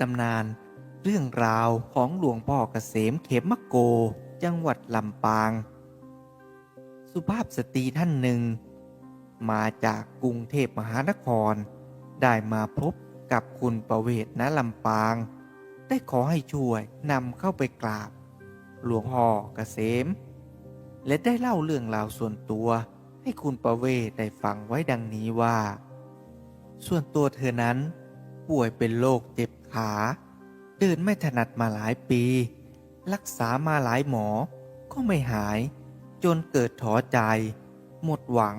ตำนาน เรื่องราวของหลวงพ่อเกษมเขมมะโก จังหวัดลำปาง สุภาพสตรีท่านหนึ่ง มาจากกรุงเทพมหานคร ได้มาพบกับคุณประเวศณลำปาง ได้ขอให้ช่วยนำเข้าไปกราบ หลวงพ่อเกษม และได้เล่าเรื่องราวส่วนตัวให้คุณประเวศได้ฟังไว้ดังนี้ว่า ส่วนตัวเธอนั้นป่วยเป็นโรคเจ็บ ขา เดินไม่ถนัดมาหลายปี รักษามาหลายหมอ ก็ไม่หาย จนเกิดท้อใจ หมดหวัง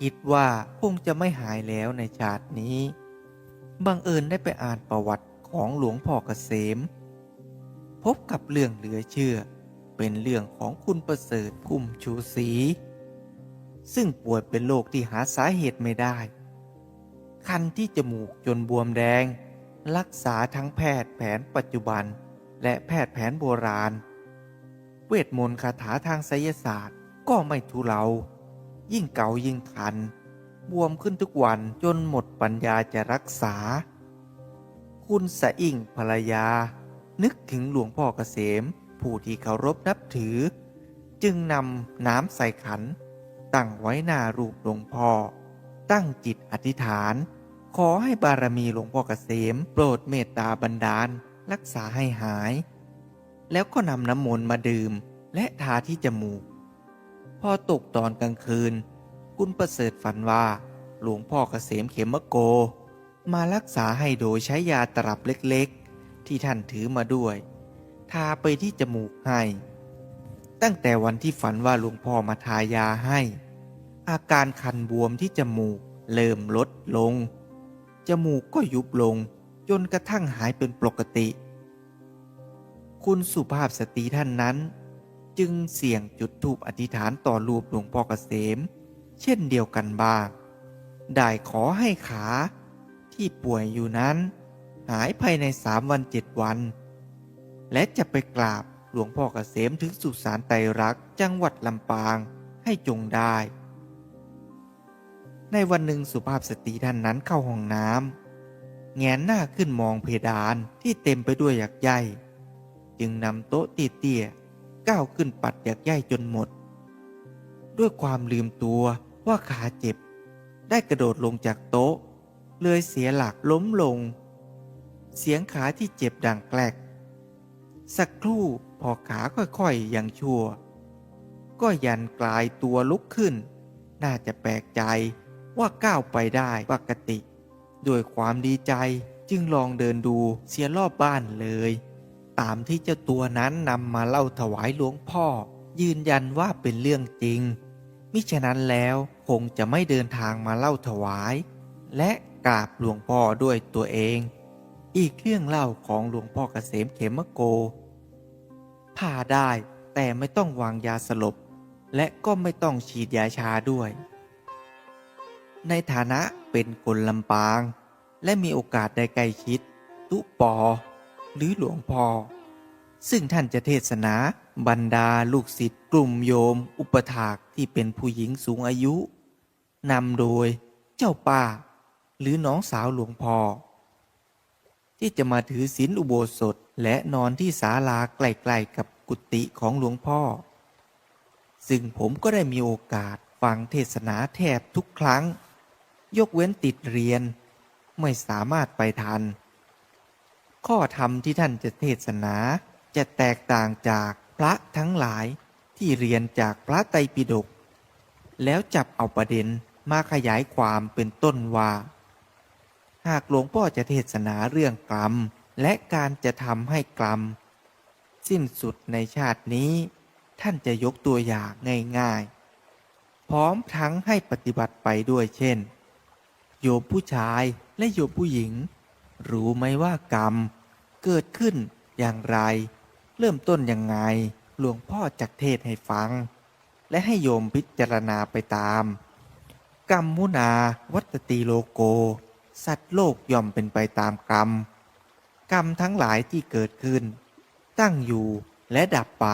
คิดว่าคงจะไม่หายแล้วในชาตินี้ บังเอิญได้ไปอ่านประวัติของหลวงพ่อเกษม พบกับเรื่องเหลือเชื่อ เป็นเรื่องของคุณประเสริฐพุ่มชูศรีซึ่งป่วยเป็นโรคที่หาสาเหตุไม่ได้ คันที่จมูกจนบวมแดง รักษาทั้งแพทย์แผนปัจจุบัน และแพทย์แผนโบราณ เวทมนต์คาถาทางไสยศาสตร์ก็ไม่ทุเลา ยิ่งเก่ายิ่งคัน บวมขึ้นทุกวันจนหมดปัญญาจะรักษา คุณสะอิ่งภรรยา นึกถึงหลวงพ่อเกษม ผู้ที่เคารพนับถือ จึงนำน้ำใส่ขัน ตั้งไว้หน้ารูปหลวงพ่อ ตั้งจิตอธิษฐาน ขอให้บารมีหลวงพ่อเกษม โปรดเมตตาบันดาล รักษาให้หาย แล้วก็นำน้ำมนต์มาดื่ม และทาที่จมูก พอตกตอนกลางคืน คุณประเสริฐฝันว่า หลวงพ่อเกษมเขมโก มารักษาให้โดยใช้ยาตรับเล็กๆ ที่ท่านถือมาด้วย ทาไปที่จมูกให้ ตั้งแต่วันที่ฝันว่าหลวงพ่อมาทายาให้ อาการคันบวมที่จมูกเริ่มลดลง จมูกก็ยุบลงจนกระทั่งหายเป็นปกติ คุณสุภาพสตรีท่านนั้น จึงเสี่ยงจุดธูปอธิษฐานต่อรูปหลวงพ่อเกษม เช่นเดียวกันบ้าง ได้ขอให้ขาที่ป่วยอยู่นั้น หายภายในสามวันเจ็ดวัน และจะไปกราบหลวงพ่อเกษมถึงสุสานไตรรักจังหวัดลำปางให้จงได้ ในวันหนึ่งสุภาพสตรีท่านนั้นเข้าห้องน้ำแงนหน้าขึ้นมองเพดานที่เต็มไปด้วยหยักใยจึงนำโต๊ะเตี้ยๆก้าวขึ้นปัดหยักใยจนหมด ด้วยความลืมตัวว่าขาเจ็บ ได้กระโดดลงจากโต๊ะ เลยเสียหลักล้มลง เสียงขาที่เจ็บดังแกลก สักครู่พอขาค่อยๆอย่างชั่ว ก็ยันกลายตัวลุกขึ้น น่าจะแปลกใจ ว่าก้าวไปได้ปกติ ด้วยความดีใจจึงลองเดินดูเสียรอบบ้านเลย ตามที่เจ้าตัวนั้นนำมาเล่าถวายหลวงพ่อ ยืนยันว่าเป็นเรื่องจริง มิฉะนั้นแล้วคงจะไม่เดินทางมาเล่าถวาย และกราบหลวงพ่อด้วยตัวเอง อีกเรื่องเล่าของหลวงพ่อเกษมเขมโกผ่าได้แต่ไม่ต้องวางยาสลบ และก็ไม่ต้องฉีดยาชาด้วย ในฐานะเป็นคนลำปาง และมีโอกาสได้ใกล้ชิด ตุปอ หรือหลวงพ่อ ซึ่งท่านจะเทศนาบรรดาลูกศิษย์กลุ่มโยม อุปถากที่เป็นผู้หญิงสูงอายุ นำโดยเจ้าป้า หรือน้องสาวหลวงพ่อ ที่จะมาถือศีลอุโบสถและนอนที่ศาลาใกล้ๆกับกุฏิของหลวงพ่อ ซึ่งผมก็ได้มีโอกาสฟังเทศนาแทบทุกครั้ง ยกเว้นติดเรียน ไม่สามารถไปทัน ข้อธรรมที่ท่านจะเทศนาจะแตกต่างจากพระทั้งหลายที่เรียนจากพระไตรปิฎกแล้วจับเอาประเด็นมาขยายความเป็นต้นว่า หากหลวงพ่อจะเทศนาเรื่องกรรม และการจะทำให้กรรม สิ้นสุดในชาตินี้ ท่านจะยกตัวอย่างง่ายๆ พร้อมทั้งให้ปฏิบัติไปด้วยเช่น โยมผู้ชายและโยมผู้หญิง รู้ไหมว่ากรรม เกิดขึ้นอย่างไร เริ่มต้นยังไงหลวงพ่อจักเทศให้ฟัง และให้โยมพิจารณาไปตาม กรรมมุนาวัตติโลโก สัตว์โลกย่อมเป็นไปตามกรรม กรรมทั้งหลายที่เกิดขึ้น ตั้งอยู่และดับไป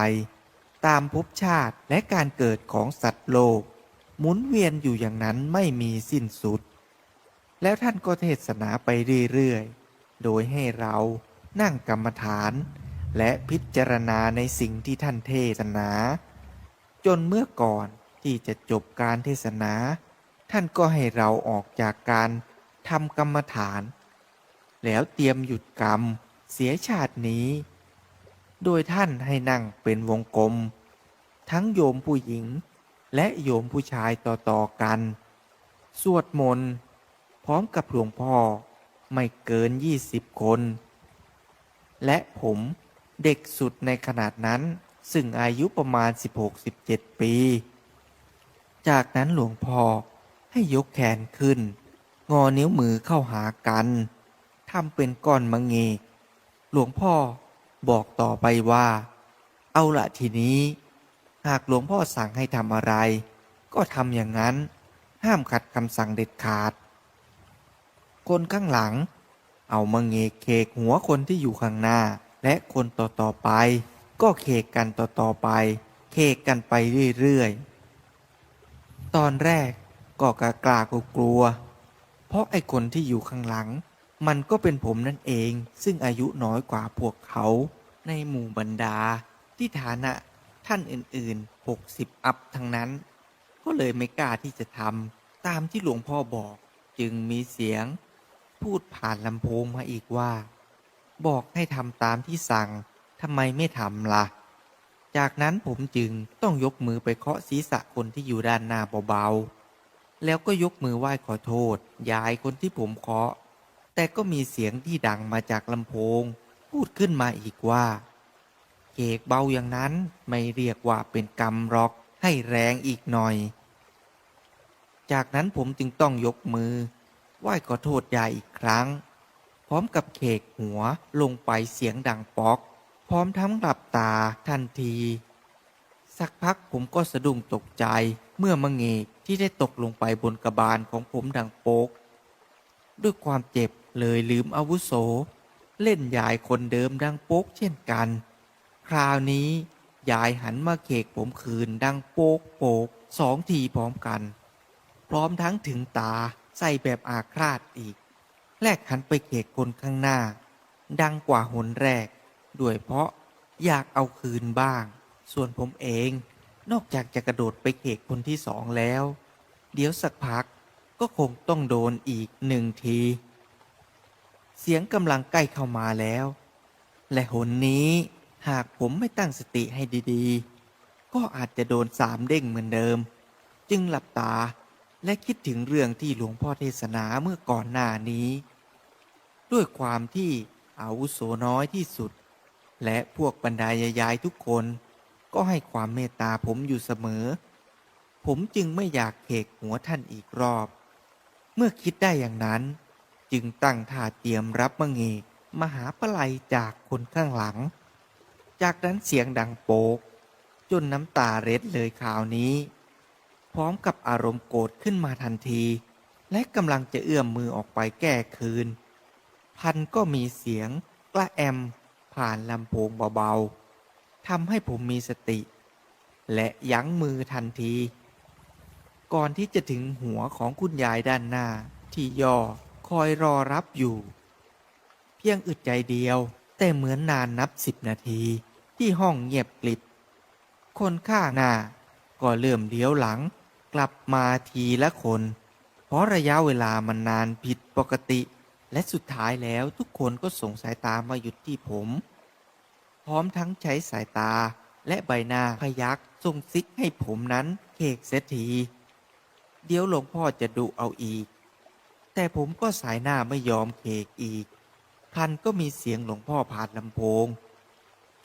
ตามภพชาติและการเกิดของสัตว์โลก หมุนเวียนอยู่อย่างนั้นไม่มีสิ้นสุด แล้วท่านก็เทศนาไปเรื่อยๆ โดยให้เรานั่งกรรมฐาน และพิจารณาในสิ่งที่ท่านเทศนา จนเมื่อก่อนที่จะจบการเทศนา ท่านก็ให้เราออกจากการทำกรรมฐาน แล้วเตรียมหยุดกรรมเสียชาตินี้ โดยท่านให้นั่งเป็นวงกลม ทั้งโยมผู้หญิงและโยมผู้ชายต่อๆกัน สวดมนต์ พร้อมกับหลวงพ่อไม่เกิน20คน และผมเด็กสุดในขนาดนั้น ซึ่งอายุประมาณ 16-17 ปี จากนั้นหลวงพ่อให้ยกแขนขึ้น งอนิ้วมือเข้าหากันทำเป็นก้อนมะเงหลวงพ่อบอกต่อไปว่า เอาละทีนี้ หากหลวงพ่อสั่งให้ทำอะไร ก็ทำอย่างนั้น ห้ามขัดคำสั่งเด็ดขาด คนข้างหลัง เอามาเงกเคกหัวคนที่อยู่ข้างหน้า และคนต่อๆไป ก็เคกกันต่อๆไป เคกกันไปเรื่อยๆ ตอนแรกก็กล้ากล้ากลัวๆเพราะไอ้คนที่อยู่ข้างหลัง มันก็เป็นผมนั่นเอง ซึ่งอายุน้อยกว่าพวกเขาในหมู่บรรดาที่ฐานะท่านอื่นๆ 60 อัพทั้งนั้น ก็เลยไม่กล้าที่จะทำตามที่หลวงพ่อบอกจึงมีเสียง พูดผ่านลำโพงมาอีกว่า บอกให้ทำตามที่สั่งทำไมไม่ทำล่ะ จากนั้นผมจึงต้องยกมือไปเคาะศีรษะคนที่อยู่ด้านหน้าเบาๆ แล้วก็ยกมือไหว้ขอโทษ ยายคนที่ผมเคาะ แต่ก็มีเสียงที่ดังมาจากลำโพง พูดขึ้นมาอีกว่าเกกเบาอย่างนั้นไม่เรียกว่าเป็นกรรมหรอกให้แรงอีกหน่อย จากนั้นผมจึงต้องยกมือ ไหว้ขอโทษยายอีกครั้ง พร้อมกับเคกหัวลงไปเสียงดังป๊อก พร้อมทั้งหลับตาทันที สักพักผมก็สะดุ้งตกใจเมื่อมะเงกที่ได้ตกลงไปบนกระบาลของผมดังโป๊ก ด้วยความเจ็บเลยลืมอาวุโส เล่นยายคนเดิมดังโป๊กเช่นกัน คราวนี้ยายหันมาเคกผมคืนดังโป๊กโป๊กสองทีพร้อมกัน พร้อมทั้งถึงตา ใส่แบบอาฆาตอีก แลกหันไปเคกคนข้างหน้า ดังกว่าหนแรก ด้วยเพราะอยากเอาคืนบ้าง ส่วนผมเองนอกจากจะกระโดดไปเคกคนที่สองแล้ว เดี๋ยวสักพักก็คงต้องโดนอีกหนึ่งที เสียงกำลังใกล้เข้ามาแล้ว และหนนี้หากผมไม่ตั้งสติให้ดีๆ ก็อาจจะโดนสามเด้งเหมือนเดิม จึงหลับตา และคิดถึงเรื่องที่หลวงพ่อเทศนาเมื่อก่อนหน้านี้ ด้วยความที่อาวุโสน้อยที่สุด และพวกบรรดายายทุกคนก็ให้ความเมตตาผมอยู่เสมอ ผมจึงไม่อยากเคกหัวท่านอีกรอบ เมื่อคิดได้อย่างนั้น จึงตั้งท่าเตรียมรับมะเงกมหาปลัยจากคนข้างหลัง จากนั้นเสียงดังโปก จนน้ำตาเร็ดเลยข่าวนี้ พร้อมกับอารมณ์โกรธขึ้นมาทันที และกำลังจะเอื้อมมือออกไปแก้คืน พันก็มีเสียงกระแอม ผ่านลำโพงเบาๆทำให้ผมมีสติ และยั้งมือทันที ก่อนที่จะถึงหัวของคุณยายด้านหน้า ที่ย่อคอยรอรับอยู่ เพียงอึดใจเดียว แต่เหมือนนานนับสิบนาทีที่ห้องเงียบกลิบคนข้างหน้าก็เริ่มเลี้ยวหลัง กลับมาทีละคน เพราะระยะเวลามันนานผิดปกติ และสุดท้ายแล้วทุกคนก็ส่งสายตามาหยุดที่ผม พร้อมทั้งใช้สายตาและใบหน้าพยักส่งซิกให้ผมนั้นเคกเสียทีเดี๋ยวหลวงพ่อจะดุเอาอีก แต่ผมก็สายหน้าไม่ยอมเคกอีก พันก็มีเสียงหลวงพ่อผ่านลำโพง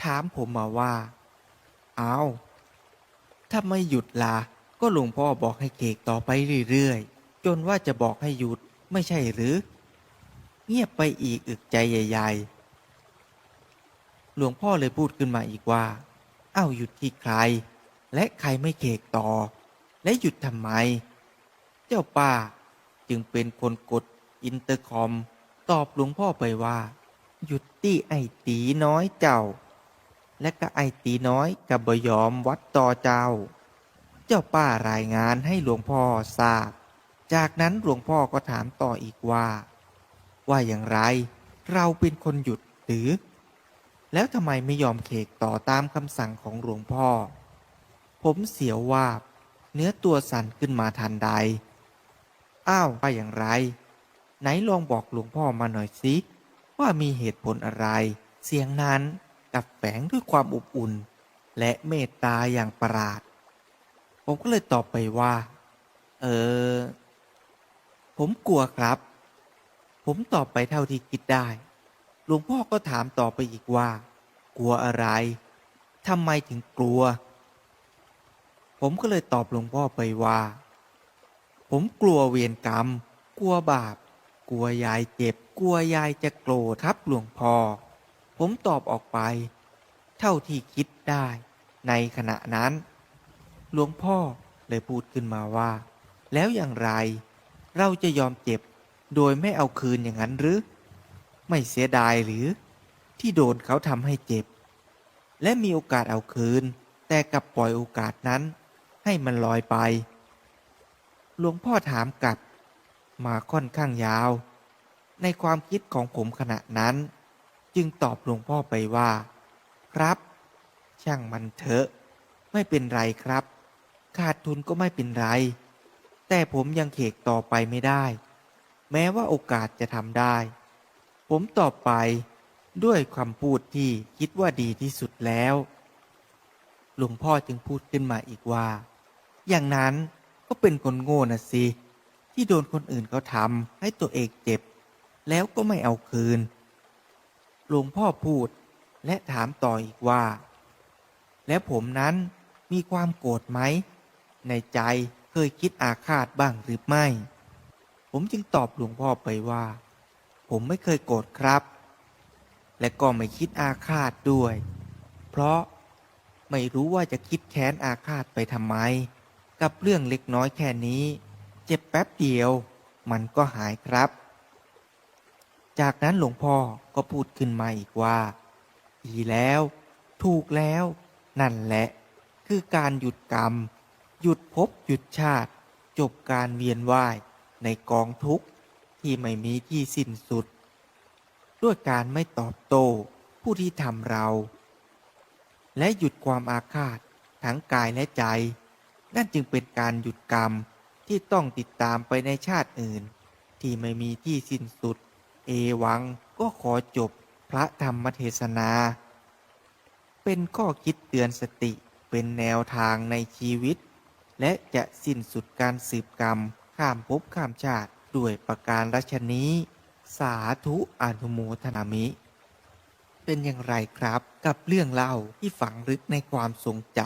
ถามผมมาว่า เอาถ้าไม่หยุดลา ก็หลวงพ่อบอกให้เคกต่อไปเรื่อยๆ จนว่าจะบอกให้หยุดไม่ใช่หรือ เงียบไปอีกอึกใจใหญ่ ๆ หลวงพ่อเลยพูดขึ้นมาอีกว่า เอ้าหยุดที่ใคร และใครไม่เคกต่อ และหยุดทำไม เจ้าป้าจึงเป็นคนกดอินเตอร์คอม ตอบหลวงพ่อไปว่า หยุดตี้ไอตีน้อยเจ้า และก็ไอตีน้อยกับบยอมวัดต่อเจ้า เจ้าป้ารายงานให้หลวงพ่อทราบ จากนั้นหลวงพ่อก็ถามต่ออีกว่า ว่าอย่างไร เราเป็นคนหยุดหรือ แล้วทำไมไม่ยอมเขกต่อตามคำสั่งของหลวงพ่อ ผมเสียววาบ เนื้อตัวสั่นขึ้นมาทันใด อ้าวว่าอย่างไร ไหนลองบอกหลวงพ่อมาหน่อยสิ ว่ามีเหตุผลอะไร เสียงนั้นกับแฝงด้วยความอบอุ่น และเมตตาอย่างประหลาด ผมก็เลยตอบไปว่า เออ ผมกลัวครับ ผมตอบไปเท่าที่คิดได้ หลวงพ่อก็ถามต่อไปอีกว่า กลัวอะไรทำไมถึงกลัว ผมก็เลยตอบหลวงพ่อไปว่า ผมกลัวเวรกรรม กลัวบาป กลัวยายเจ็บ กลัวยายจะโกรธครับหลวงพ่อ ผมตอบออกไป เท่าที่คิดได้ ในขณะนั้น หลวงพ่อเลยพูดขึ้นมาว่า แล้วอย่างไร เราจะยอมเจ็บ โดยไม่เอาคืนอย่างนั้นหรือ ไม่เสียดายหรือ ที่โดนเขาทำให้เจ็บ และมีโอกาสเอาคืน แต่กลับปล่อยโอกาสนั้น ให้มันลอยไป หลวงพ่อถามกลับ มาค่อนข้างยาว ในความคิดของผมขณะนั้น จึงตอบหลวงพ่อไปว่า ครับ ช่างมันเถอะ ไม่เป็นไรครับ ขาดทุนก็ไม่เป็นไร แต่ผมยังเขกต่อไปไม่ได้ แม้ว่าโอกาสจะทำได้ ผมตอบไปด้วยคำพูดที่คิดว่าดีที่สุดแล้ว หลวงพ่อจึงพูดขึ้นมาอีกว่า อย่างนั้นก็เป็นคนโง่นะสิ ที่โดนคนอื่นเขาทำให้ตัวเองเจ็บ แล้วก็ไม่เอาคืน หลวงพ่อพูดและถามต่ออีกว่า แล้วผมนั้นมีความโกรธไหม ในใจเคยคิดอาฆาตบ้างหรือไม่ ผมจึงตอบหลวงพ่อไปว่า ผมไม่เคยโกรธครับ และก็ไม่คิดอาฆาตด้วย เพราะไม่รู้ว่าจะคิดแค้นอาฆาตไปทำไม กับเรื่องเล็กน้อยแค่นี้ เจ็บแป๊บเดียว มันก็หายครับ จากนั้นหลวงพ่อก็พูดขึ้นมาอีกว่าดีแล้ว ถูกแล้ว นั่นแหละ คือการหยุดกรรม หยุดภพหยุดชาติ จบการเวียนว่ายในกองทุกข์ที่ไม่มีที่สิ้นสุด ด้วยการไม่ตอบโต้ผู้ที่ทำเรา และหยุดความอาฆาตทั้งกายและใจ นั่นจึงเป็นการหยุดกรรมที่ต้องติดตามไปในชาติอื่น ที่ไม่มีที่สิ้นสุด เอวังก็ขอจบพระธรรมเทศนา เป็นข้อคิดเตือนสติเป็นแนวทางในชีวิต และจะสิ้นสุดการสืบกรรม ข้ามภพข้ามชาติ ด้วยประการรัชนี้ สาธุอนุโมทนามิ เป็นอย่างไรครับกับเรื่องเล่าที่ฝังลึกในความทรงจ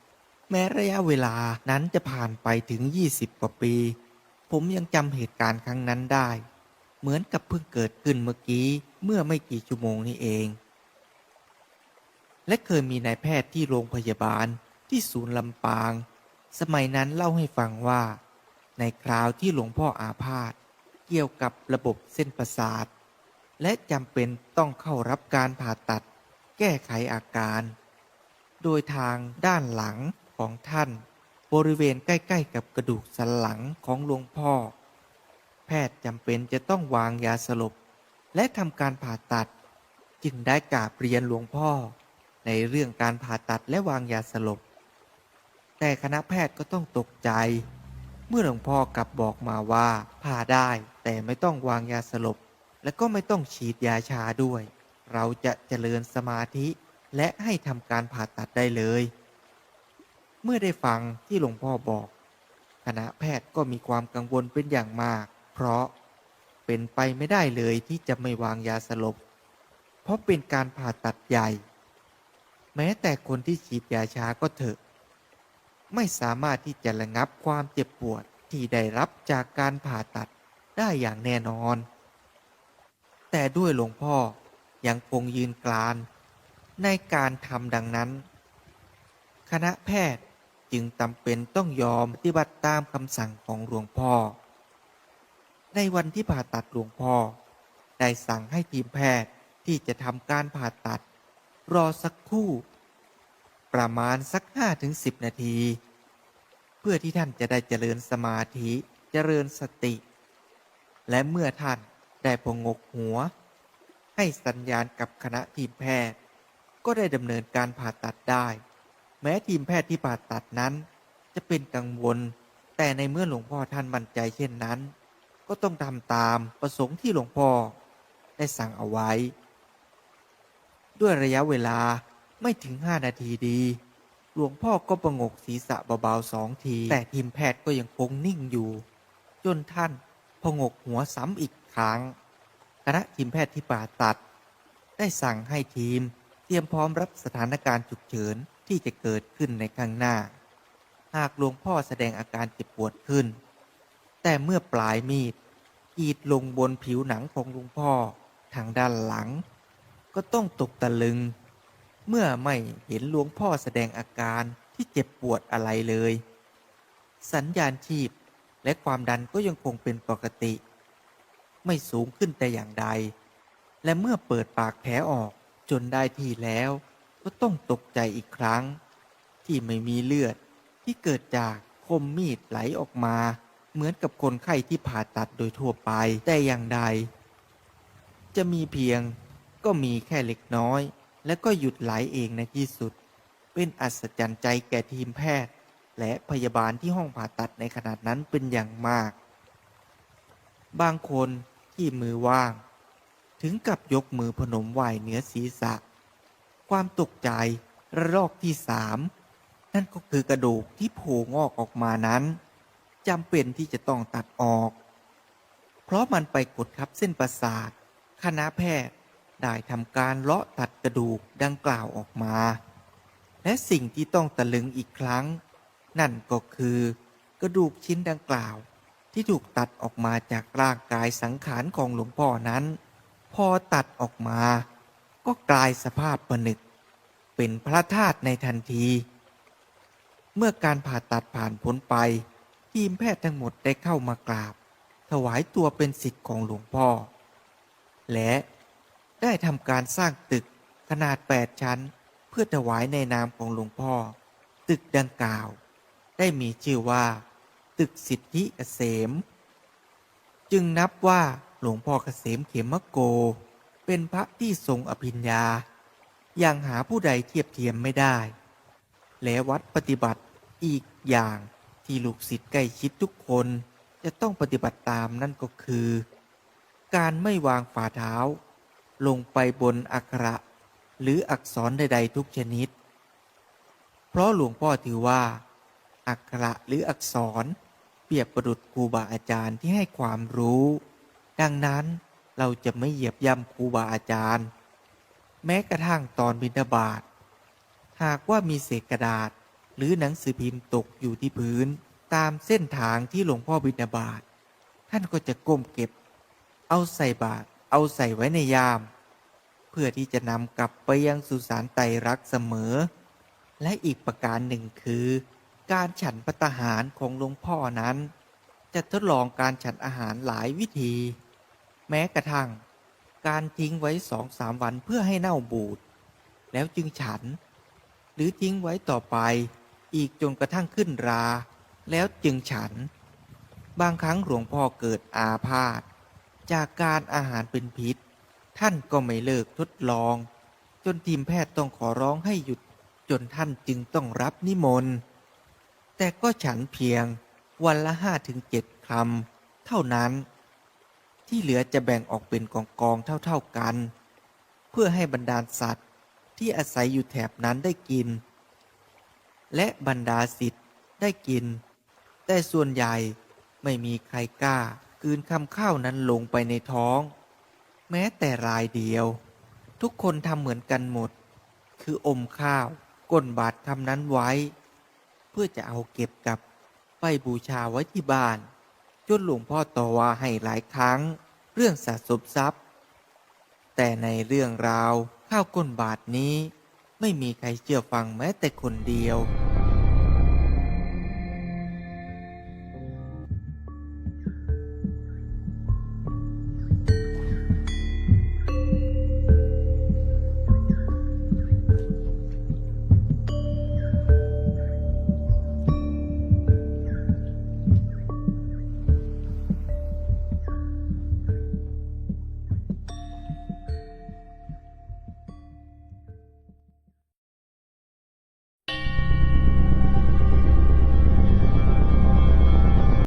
ำแม้ระยะเวลานั้นจะผ่านไปถึง 20 กว่าปี ผมยังจำเหตุการณ์ครั้งนั้นได้ เหมือนกับเพิ่งเกิดขึ้นเมื่อกี้เมื่อไม่กี่ชั่วโมงนี้เองและเคยมีนายแพทย์ที่โรงพยาบาลที่ศูนย์ลำปาง สมัยนั้นเล่าให้ฟังว่า ในคราวที่หลวงพ่ออาพาธเกี่ยวกับระบบเส้นประสาท และจำเป็นต้องเข้ารับการผ่าตัด แก้ไขอาการ โดยทางด้านหลังของท่าน บริเวณใกล้ ๆ กับกระดูกสันหลังของหลวงพ่อ แพทย์จำเป็นจะต้องวางยาสลบ และทำการผ่าตัด จึงได้กราบเรียนหลวงพ่อ ในเรื่องการผ่าตัดและวางยาสลบ แต่คณะแพทย์ก็ต้องตกใจ เมื่อหลวงพ่อกลับบอกมาว่าผ่าได้แต่ไม่ต้องวางยาสลบ และก็ไม่ต้องฉีดยาชาด้วย เราจะเจริญสมาธิและให้ทำการผ่าตัดได้เลย เมื่อได้ฟังที่หลวงพ่อบอก คณะแพทย์ก็มีความกังวลเป็นอย่างมาก เพราะเป็นไปไม่ได้เลยที่จะไม่วางยาสลบ เพราะเป็นการผ่าตัดใหญ่ แม้แต่คนที่ฉีดยาชาก็เถอะ ไม่สามารถที่จะระงับความเจ็บปวดที่ได้รับจากการผ่าตัดได้อย่างแน่นอน แต่ด้วยหลวงพ่อยังคงยืนกรานในการทำดังนั้น คณะแพทย์จึงจำเป็นต้องยอมปฏิบัติตามคำสั่งของหลวงพ่อ ในวันที่ผ่าตัดหลวงพ่อ ได้สั่งให้ทีมแพทย์ที่จะทำการผ่าตัด รอสักครู่ ประมาณสักห้าถึงสิบนาที เพื่อที่ท่านจะได้เจริญสมาธิเจริญสติ และเมื่อท่านได้พงกหัว ให้สัญญาณกับคณะทีมแพทย์ ก็ได้ดำเนินการผ่าตัดได้ แม้ทีมแพทย์ที่ผ่าตัดนั้น จะเป็นกังวล แต่ในเมื่อหลวงพ่อท่านมั่นใจเช่นนั้น ก็ต้องทำตามประสงค์ที่หลวงพ่อได้สั่งเอาไว้ ด้วยระยะเวลา ไม่ถึงห้านาทีดี หลวงพ่อก็ประงกศีรษะเบาๆสองที แต่ทีมแพทย์ก็ยังคงนิ่งอยู่ จนท่านพงกหัวซ้ำอีกครั้งคณะทีมแพทย์ที่ผ่าตัด ได้สั่งให้ทีมเตรียมพร้อมรับสถานการณ์ฉุกเฉินที่จะเกิดขึ้นในข้างหน้า หากหลวงพ่อแสดงอาการเจ็บปวดขึ้น แต่เมื่อปลายมีดกีดลงบนผิวหนังของหลวงพ่อทางด้านหลัง ก็ต้องตกตะลึง เมื่อไม่เห็นหลวงพ่อแสดงอาการที่เจ็บปวดอะไรเลย สัญญาณชีพและความดันก็ยังคงเป็นปกติ ไม่สูงขึ้นแต่อย่างใด และเมื่อเปิดปากแผลออกจนได้ที่แล้ว ก็ต้องตกใจอีกครั้ง ที่ไม่มีเลือดที่เกิดจากคมมีดไหลออกมา เหมือนกับคนไข้ที่ผ่าตัดโดยทั่วไปแต่อย่างใด จะมีเพียงก็มีแค่เล็กน้อย และก็หยุดไหลเองในที่สุด เป็นอัศจรรย์ใจแก่ทีมแพทย์ และพยาบาลที่ห้องผ่าตัดในขนาดนั้นเป็นอย่างมาก บางคนที่มือว่าง ถึงกับยกมือพนมไหวเหนือศีรษะ ความตกใจระลอกที่สามนั่นก็คือกระดูกที่โผล่งอกออกมานั้นจำเป็นที่จะต้องตัดออก เพราะมันไปกดทับเส้นประสาท คณะแพทย์ ได้ทำการเลาะตัดกระดูกดังกล่าวออกมา และสิ่งที่ต้องตะลึงอีกครั้ง นั่นก็คือกระดูกชิ้นดังกล่าว ที่ถูกตัดออกมาจากร่างกายสังขารของหลวงพ่อนั้น พอตัดออกมา ก็กลายสภาพประนึก เป็นพระธาตุในทันที เมื่อการผ่าตัดผ่านพ้นไป ทีมแพทย์ทั้งหมดได้เข้ามากราบ ถวายตัวเป็นสิทธิ์ของหลวงพ่อ และ ได้ทำการสร้างตึกขนาด 8 ชั้น เพื่อถวายในนามของหลวงพ่อ ตึกดังกล่าว ได้มีชื่อว่า ตึกสิทธิเกษม จึงนับว่าหลวงพ่อเกษมเขมโก เป็นพระที่ทรงอภิญญา อย่างหาผู้ใดเทียบเทียมไม่ได้ และวัดปฏิบัติอีกอย่างที่ลูกศิษย์ใกล้ชิดทุกคนจะต้องปฏิบัติตามนั่นก็คือ การไม่วางฝ่าเท้า ลงไปบนอักระ หรืออักษรใด ๆ ทุกชนิด เพราะหลวงพ่อถือว่า อักระหรืออักษร เปรียบประดุจครูบาอาจารย์ที่ให้ความรู้ ดังนั้นเราจะไม่เหยียบย่ำครูบาอาจารย์ แม้กระทั่งตอนบิณฑบาตหากว่ามีเศษกระดาษหรือหนังสือพิมพ์ตกอยู่ที่พื้นตามเส้นทางที่หลวงพ่อบิณฑบาตท่านก็จะก้มเก็บ เอาใส่บาตร เอาใส่ไว้ในยาม เพื่อที่จะนำกลับไปยังสุสานไตรรักเสมอ และอีกประการหนึ่งคือ การฉันพัตหารของหลวงพ่อนั้น จะทดลองการฉันอาหารหลายวิธี แม้กระทั่ง การทิ้งไว้สองสามวันเพื่อให้เน่าบูดแล้วจึงฉัน หรือทิ้งไว้ต่อไป อีกจนกระทั่งขึ้นรา แล้วจึงฉัน บางครั้งหลวงพ่อเกิดอาพาธ จากการอาหารเป็นพิษ ท่านก็ไม่เลิกทดลอง จนทีมแพทย์ต้องขอร้องให้หยุดจนท่านจึงต้องรับนิมนต์แต่ก็ฉันเพียงวันละห้าถึงเจ็ดคำเท่านั้น ที่เหลือจะแบ่งออกเป็นกองกองๆเท่าๆกัน เพื่อให้บรรดาสัตว์ที่อาศัยอยู่แถบนั้นได้กิน และบรรดาสิทธิ์ได้กิน แต่ส่วนใหญ่ไม่มีใครกล้า กืนคำข้าวนั้นลงไปในท้อง แม้แต่รายเดียว ทุกคนทำเหมือนกันหมด คืออมข้าวก้นบาทคำนั้นไว้ เพื่อจะเอาเก็บกลับไปบูชาไว้ที่บ้านจนหลวงพ่อต่อว่าให้หลายครั้ง เรื่องสะสมทรัพย์ แต่ในเรื่องราวข้าวก้นบาทนี้ ไม่มีใครเชื่อฟังแม้แต่คนเดียว